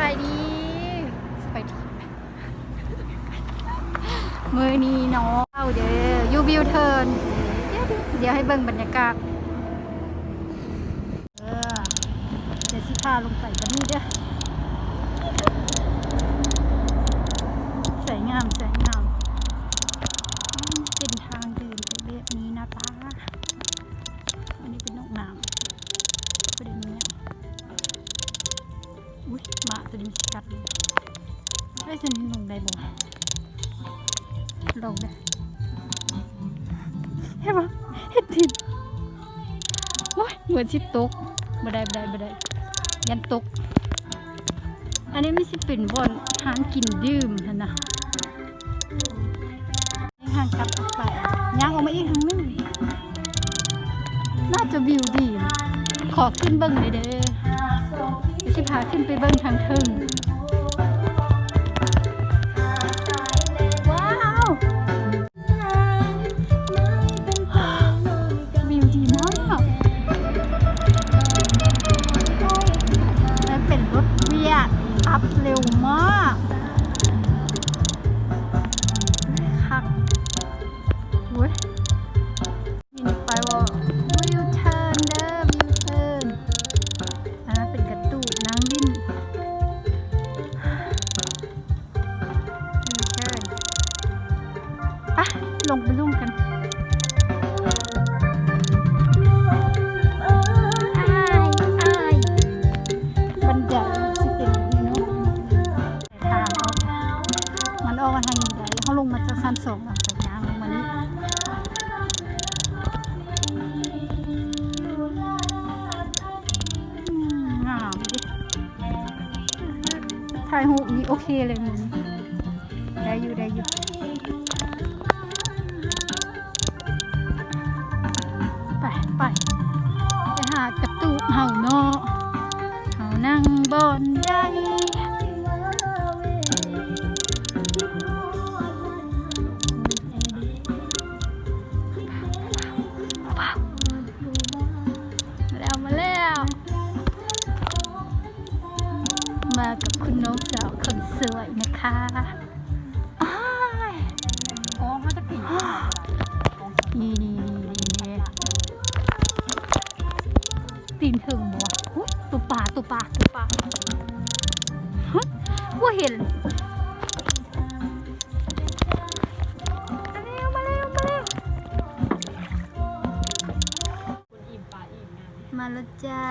บายดีสบายดี มือนี้เนาะเอาเด้อยูวิวเทิร์นเดี๋ยวเดี๋ยวให้เบิ่งบรรยากาศเออเดี๋ยวสิพาลงไปกันนี่เด้อ ตัวนี้มันกัดเลยไอ้ฉันลงได้บ่ลงได้เห็นปะเห็นทินโอ้ยเหมือนชิตกบ่ได้บ่ได้บ่ได้ ยันตก อันนี้ไม่ใช่เป็นบอนทางกินดื่มนนะทางกลับออกไปย่างออกมาอีกทางนึงน่าจะวิวดี ขอขึ้นเบิ้งเลยเด้อ สิพาขึ้นไปเบิ้งทางเทิงว้าววิวดีมากและเป็นรถเวียดอัพเร็วมากางนี้ได้เขาลงมาจากชั้นสองอะจากยางลงมานี้อืมงามดิถ่ายรูปนี่โอเคเลยมันได้อยู่ได้อยู่ บนได้มาแล้วมาแล้ว มากับคุณน้องสาวคนสวยนะคะอ้ายกองเขาจะปีนี่นี่นี่นี่ตีนถึงบ่วะอุ๊ย ตุปาตุปาตุปาฮะว่าเห็นมาเร็วมาเร็วมาเร็วมปลาอิ่มานมาแล้วจ้า